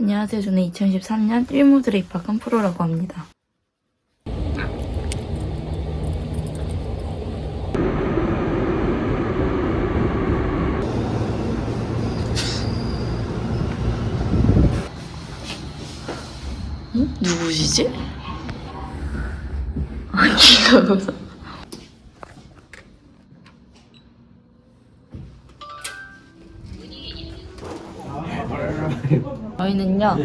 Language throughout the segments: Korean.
안녕하세요. 저는 2013년 1무들에 입학한 프로라고 합니다. 응? 누구시지? 아기가 웃어. 저희는요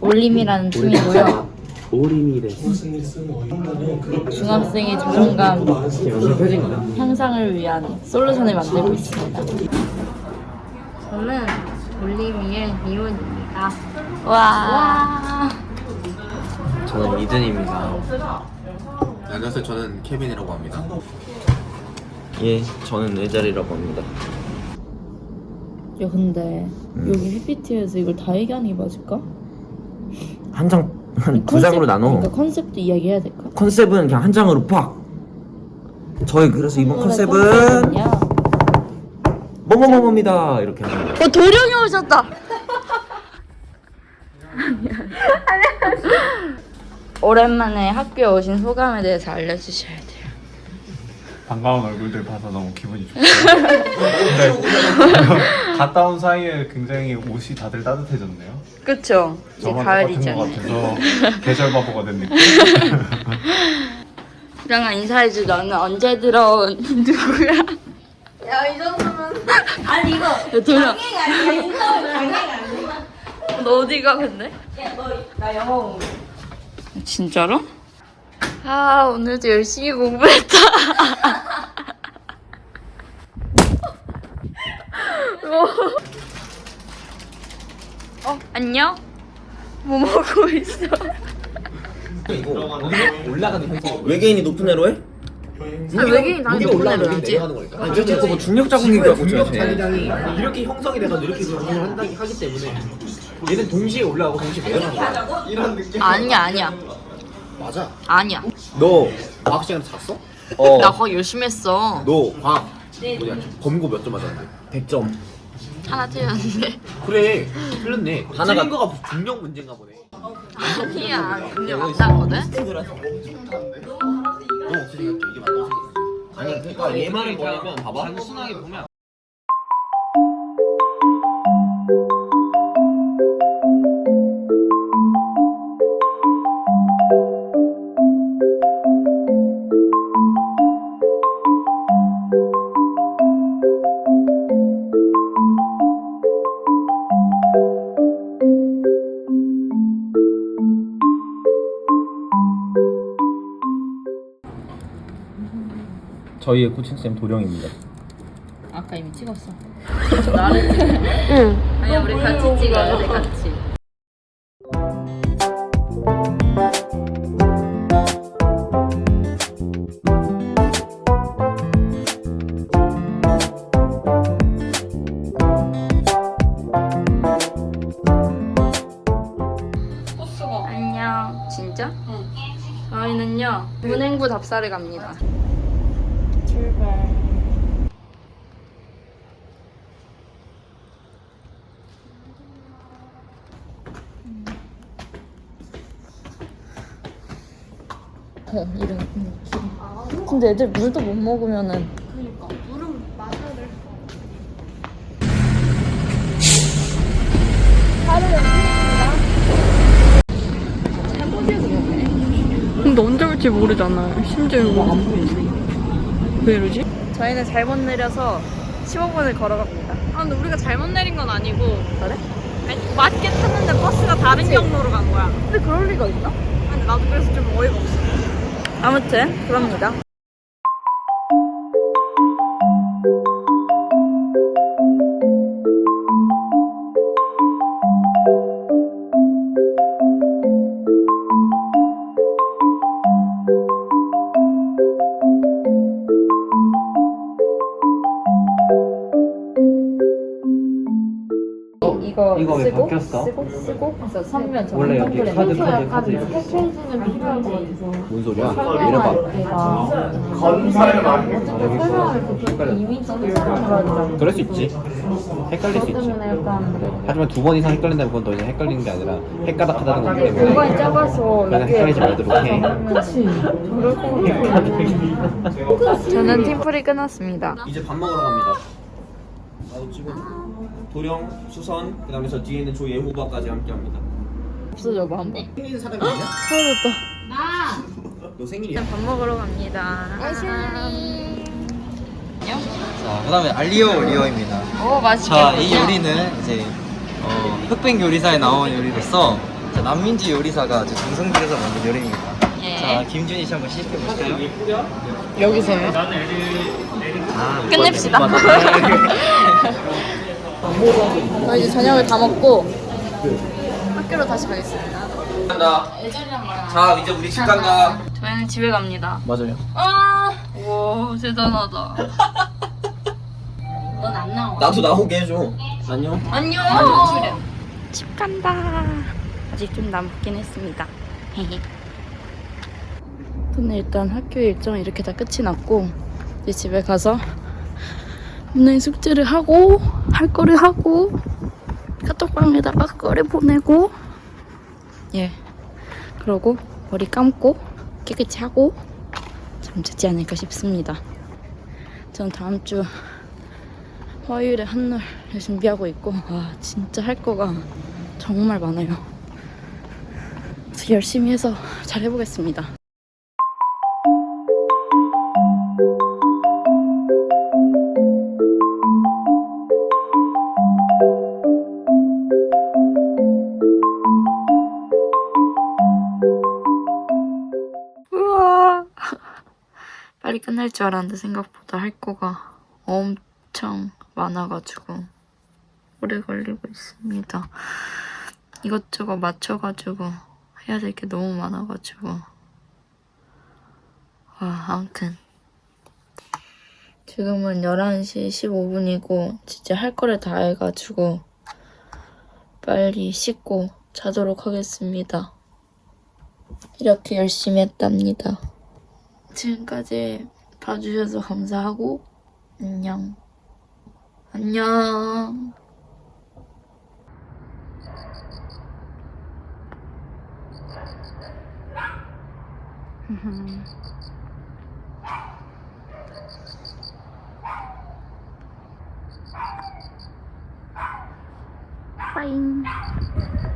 올림이라는 팀이고요. 오리미래. 중학생의 자존감 향상을 위한 솔루션을 만들고 있습니다. 저는 올림이의 미혼입니다. 와. 저는 이든입니다. 네, 안녕하세요. 저는 케빈이라고 합니다. 예 저는 의자리라고 합니다 야 근데 여기 PPT에서 이걸 다 얘기하는 게 맞을까? 한 장 한 두 장으로 나눠 그러니까 컨셉도 이야기해야 될까? 컨셉은 그냥 한 장으로 팍 저희 그래서 이번 오늘의 컨셉은? 뭐뭐뭐뭐입니다 이렇게 어 도령이 오셨다. 오랜만에 학교에 오신 소감에 대해서 알려주셔야 돼요. 반가운 얼굴들 봐서 너무 기분이 좋고 근데 갔다 온 사이에 굉장히 옷이 다들 따뜻해졌네요 그쵸? 이제 저만 똑같은 것 가을이잖아요. 같아서 계절 바보가 된 느낌 수정아 인사해줘. 너는 언제 들어온 누구야? 야, 이 정도면. 아니, 이거. 도령. 장애가 아니야. 인터뷰 장애가 아니야. 너 어디 가 근데? 야, 너, 나 영어 공부. 진짜로? 아 오늘도 열심히 공부했다. 어 안녕? 뭐 먹고 있어? 외계인이 높은 애로 해? 아, 외계인 당연히 높은 애로 해야지. 아니 저 자꾸 뭐 중력 저 자기장이 이렇게 형성이 돼서 이렇게 작용을 한다 하기 때문에 얘는 동시에 올라가고 동시에 내려가는 거야. 이런 느낌. 아니야 아니야 맞아. 아니야. 너 과학 시간 잤어? 어 나 거기 열심히 했어. 너 과학 뭐냐 검고 몇 점 맞았는데? 100점 하나 틀렸는데. 그래 틀렸네. 하나가- 틀린 거가 중력 문제인가 보네. 아니야 근데 맞다거든. 너 어떻게 생각해? 이게 맞다고 생각해? 아니 그러니까 얘 말은 뭐냐면 봐봐. 단순하게 보면 저희의 코칭쌤 도령입니다 아까 이미 찍었어. 나를 찍어. 응. 아니야 우리 같이 찍어야 돼 같이. 안녕. 진짜? 응. 저희는요 문행부 답사를 갑니다. 출발. 어, 이런 느낌. 근데 애들 물도 못 먹으면은. 근데 언제 올지 모르잖아. 심지어 이거 왜 이러지? 저희는 잘못 내려서 15분을 걸어갑니다. 아 근데 우리가 잘못 내린 건 아니고 그래? 아니 맞게 탔는데 버스가 다른 경로로 간 거야. 근데 그럴 리가 있나? 근데 나도 그래서 좀 어이가 없어. 아무튼 그럽니다. 이거 이거, 왜 쓰고? 바뀌었어? 쓰고? 쓰고? 그래서 선면 저 원래 여기 카드, 카드, 카드. 패키지는 같아서 뭔 소리야? 설명할 때가 어차피 설명을 그렇게 이미지를 설명을 하잖아 그럴 수 있지. 헷갈릴 수 그것 있지. 때문에 약간 하지만 두 번 이상 헷갈린다면 그건 더 이상 헷갈리는 게 아니라 헷가닥하다는 거기 근데 때문에. 공간이 작아서 그냥 헷갈리지 말도록 해. 그치 그럴 것 같아. 저는 팀플이 끝났습니다. 이제 밥 먹으러 갑니다. 나도 지금 도령, 수선, 그 다음에 저 뒤에 있는 조예후바까지 함께합니다. 없어져 뭐 한번 생기는 사람이 아니야? 사라졌다 너 생일이야? 밥 먹으러 갑니다 자, 그 다음에 알리오 리오입니다. 오 맛있겠다 자, 이 요리는 이제 어, 흑백 요리사에 나온 요리로서 자, 남민지 요리사가 아주 정성 들여서 만든 요리입니다. 예. 자, 김준희 씨 한번 시식해 볼까요? 여기서요? 아, 끝냅시다. 저 이제 저녁을 다 먹고 학교로 다시 가겠습니다. 간다. 자, 이제 우리 집 간다. 저희는 집에 갑니다. 맞아요. 아, 와 대단하다. 넌 안 나와. 나도 나오게 해줘. 안녕. 안녕. 집 간다. 아직 좀 남긴 했습니다. 저는 일단 학교 일정 이렇게 다 끝이 났고 이제 집에 가서 오늘 숙제를 하고 할 거를 하고 카톡방에다가 거를 보내고 예 그러고 머리 감고 깨끗이 하고 잠자지 않을까 싶습니다. 전 다음 주 화요일에 한날을 준비하고 있고 와 진짜 할 거가 정말 많아요. 열심히 해서 잘 해보겠습니다. 빨리 끝날 줄 알았는데 생각보다 할 거가 엄청 많아가지고 오래 걸리고 있습니다. 이것저것 맞춰가지고 해야 될 게 너무 많아가지고 와 아무튼 지금은 11시 15분이고 진짜 할 거를 다 해가지고 빨리 씻고 자도록 하겠습니다. 이렇게 열심히 했답니다. 지금까지 봐주셔서 감사하고 안녕. 안녕. 빠잉.